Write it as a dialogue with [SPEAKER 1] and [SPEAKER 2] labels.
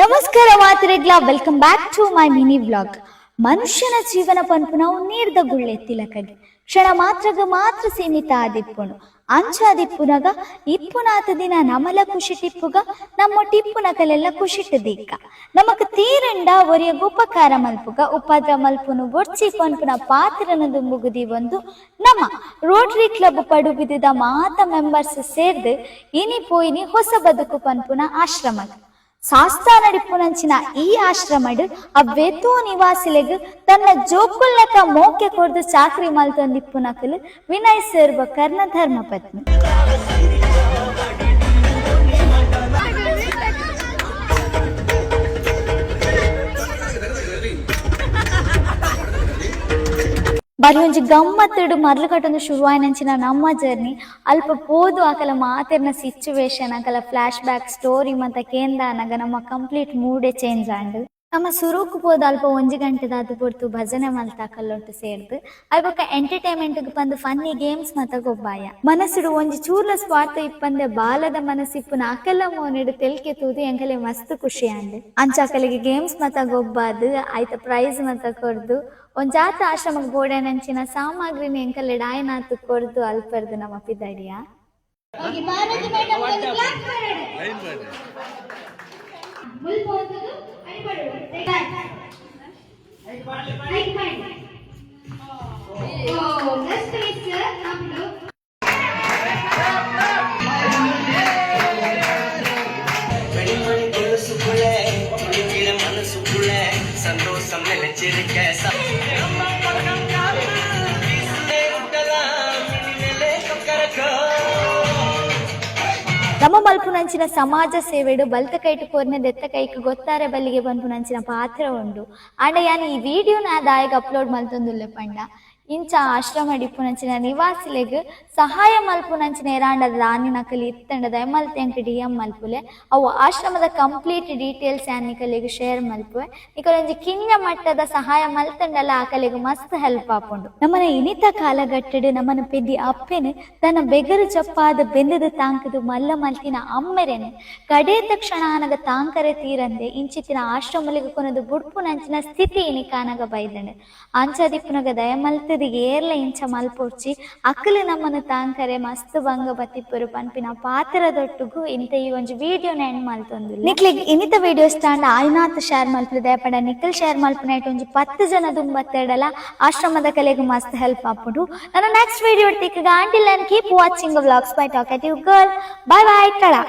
[SPEAKER 1] ನಮಸ್ಕಾರ ಮಾತ್ರೆಗ್ಲ welcome back to my mini blog ಮನುಷ್ಯನ ಜೀವನ ಪನ್ಪುನ ನೀರ್ದ ಗುಳ್ಳೆ ತಿಲಕಗೆ. ಕ್ಷಣ ಮಾತ್ರಗ ಮಾತ್ರ ಸೀಮಿತ ಆದಿಪ್ಪುನು ಅಂಚಾದಿಪ್ಪುನಗ ಇಪ್ಪುನಾತ ದಿನ ನಮಲ ಖುಷಿ ಟಿಪ್ಪುಗ, ನಮ್ಮ ಟಿಪ್ಪುನಕಲೆಲ್ಲ ಖುಷಿ ದೀಕ ನಮಕ್ ತೀರಂಡ ಒರಿಯ ಉಪಕಾರ ಮಲ್ಪುಗ, ಉಪದ್ರ ಮಲ್ಪುನು ಒಡ್ಸಿ ಪನ್ಪುನ ಪಾತ್ರನದು ದುಂಬುಗುದಿ ಒಂದು ನಮ್ಮ ರೋಟರಿ ಕ್ಲಬ್ ಪಡುಬಿದಿದ ಮಾತ ಮೆಂಬರ್ಸ್ ಸೇರ್ದು, ಇನಿ ಪೋಯಿನಿ ಹೊಸ ಬದುಕು ಪನ್ಪುನ ಆಶ್ರಮದ ಸಾಸ್ತಾ ನಡಿಪುನಂಚಿನ ಈ ಆಶ್ರಮಡ್ ಅವ್ವೆತೋ ನಿವಾಸಿಲೆಗ್ ತನ್ನ ಜೋಕುಲ್ನಕ ಮೋಕೆ ಕೊರ್ದು ಚಾಕ್ರಿ ಮಲ್ತೊಂದಿಪ್ಪುನಕಲ್ ವಿನಯ್ ಸೇರ್ವ ಕರ್ಣ ಧರ್ಮಪತ್ನಿ ಬರೀ ಒಂಜಿ ಗಮ್ಮತ್ತಿಡು ಮರ್ಲು ಕಟ್ಟೊಂದು ಶುರುವಾಯಿನಂಚಿನ ನಮ್ಮ ಜರ್ನಿ ಅಲ್ಪ ಪೋದು ಆಕಲ ಮಾತಿರ್ನ ಸಿಚುವೇಶನ್ ಆಕಲ ಫ್ಲಾಶ್ ಬ್ಯಾಕ್ ಸ್ಟೋರಿ ಮತ್ತೆ ಕೇಂದಾನಾಗ ನಮ್ಮ ಕಂಪ್ಲೀಟ್ ಮೂಡೇ ಚೇಂಜ್ ಆಂಡ್ ನಮ್ಮ ಸುರುಕು ಪೋದು ಅಲ್ಪ ಒಂಜಿ ಗಂಟೆದಾದು ಪೊರ್ತು ಭಜನೆ ಮಲ್ತಾಕಲ್ಲೊಟ್ಟು ಸೇರ್ದು ಅಯ್ಯಕ್ಕ ಎಂಟರ್ಟೈನ್ಮೆಂಟ್ ಪಂದ್ ಫನ್ನಿ ಗೇಮ್ಸ್ ಮತ್ತ ಗೊಬ್ಬಾಯ. ಮನಸ್ಸುಡು ಒಂಜಿ ಚೂರ್ಲ ಸ್ವಾರ್ಥ ಇಪ್ಪಂದೆ ಬಾಲದ ಮನಸ್ಸಿಪ್ಪುನ ಅಕಲ ಮೋನಿಡು ತೆಲ್ಕೆ ತೂದು ಎಂಕಲೆ ಮಸ್ತ್ ಖುಷಿ ಅಂದೆ ಅಂಚಾಕಲಿಗೆ ಗೇಮ್ಸ್ ಮತ ಗೊಬ್ಬಾದು ಆಯ್ತ ಪ್ರೈಸ್ ಮತ ಕೊರ್ದು ಒಂಜಾತ ಆಶ್ರಮಕ್ಕೆ ಬೋಡನಂಚಿನ ಸಾಮಗ್ರಿನ ಎಂಕಲೆ ಡಾಯನಾತು ಕೊರ್ದು ಅಲ್ಪರ್ದು ನಮ್ಮ ಪಿದಡಿಯ.
[SPEAKER 2] ಮುಲ್ಪ
[SPEAKER 3] மனசுக்குள்ள சந்தோஷம் நினைச்சிருக்க
[SPEAKER 1] ನಮ್ಮ ಮಲ್ಪುನಂಚಿನ ಸಮಾಜ ಸೇವೆಡು ಬಲ್ತ ಕೈಟು ಕೋರ್ನ ದೆತ್ತ ಕೈಕ್ ಗೊತ್ತಾರೆ ಬಲ್ಲಿಗೆ ಬಂಪುನಂಚಿನ ಪಾತ್ರ ಉಂಡು ಆಂಡ ಯಾನ್ ಈ ವಿಡಿಯೋನ ದಾಯಕ ಅಪ್ಲೋಡ್ ಮಲ್ತೊಂದುಲ್ಲೆ ಪಂಡ. ಇಂಚ ಆಶ್ರಮ ಡಿಪ್ಪುನಂಚಿನ ನಿವಾಸಿಲೆಗ್ ಸಹಾಯ ಮಲ್ಪುನಂಚಿನ ಎರಾಂಡದ ದಾನಿನಕಲಿ ಇತ್ತಂಡದ ಎಮಲ್ತೆಂಕ್ ಡಿ ಎಂ ಮಲ್ಪುಲೆ. ಅವು ಆಶ್ರಮದ ಕಂಪ್ಲೀಟ್ ಡೀಟೇಲ್ಸ್ ಯಾನ್ ಶೇರ್ ಮಲ್ಪುವೆ. ನಿಕಲೊಂಜಿ ಕಿಂಜ ಮಟ್ಟದ ಸಹಾಯ ಮಲ್ತಂಡಲ್ಲ ಆಕಲಿಗೆ ಮಸ್ತ್ ಹೆಲ್ಪ್ ಆಪುಂಡು. ನಮ್ಮನ ಇನಿತ ಕಾಲಗಟ್ಟಡು ನಮ್ಮನ ಪೆದ್ದಿ ಅಪ್ಪೆನೆ, ತನ್ನ ಬೆಗರು ಚಪ್ಪಾದ ಬೆಂದದ ತಾಂಕದು ಮಲ್ಲ ಮಲ್ತಿನ ಅಮ್ಮೆರೆನೆ. ಕಡೇ ತಕ್ಷಣ ಆನಗ ತಾಂಕರೆ ತೀರಂದೆ, ಇಂಚಿತ್ತಿನ ಆಶ್ರಮಲಿಗೆ ಕೊನದು ಬುಡ್ಪು ನಂಚಿನ ಸ್ಥಿತಿ ಇನಿ ಕಾನಗ ಬೈದನೆ. ಅಂಚದಿಪ್ಪುನಗ ದಯ ಏರ್ಲ ಇಂಚ ಮಲ್ಪೊಡ್ಚಿ ಅಕ್ಕಲು ನಮ್ಮನ್ನು ತಾಂಕರೆ ಮಸ್ತ್ ಭಂಗ ಬತ್ತಿಪ್ಪರು ಪನ್ಪಿನ ಪಾತ್ರದೊಟ್ಟುಗು ಇಂತ ಈ ಒಂಜಿ ವಿಡಿಯೋನ ಎಂಡ್ ಮಲ್ತೊಂದು ನಿಕ್ಲಿಗ್ ಇನಿತ ವಿಡಿಯೋ ಸ್ಟಾಂಡ್ ಆಯ್ನಾತ್ ಶೇರ್ ಮಲ್ಪುದು ದಯಪಡ ನಿಖಲ್ ಶೇರ್ ಮಲ್ಪುನ ಒಂಜಿ ಪತ್ತು ಜನ ದುಂಬತ್ತೆಡಲ ಆಶ್ರಮದ ಕಲೆಗೆ ಮಸ್ತ್ ಹೆಲ್ಪ್ ಆಪುಡು. ನನ್ನ next video ತಿಕ್ಕಗ until and keep watching vlogs bye talk at you girl bye bye ಟಳಾ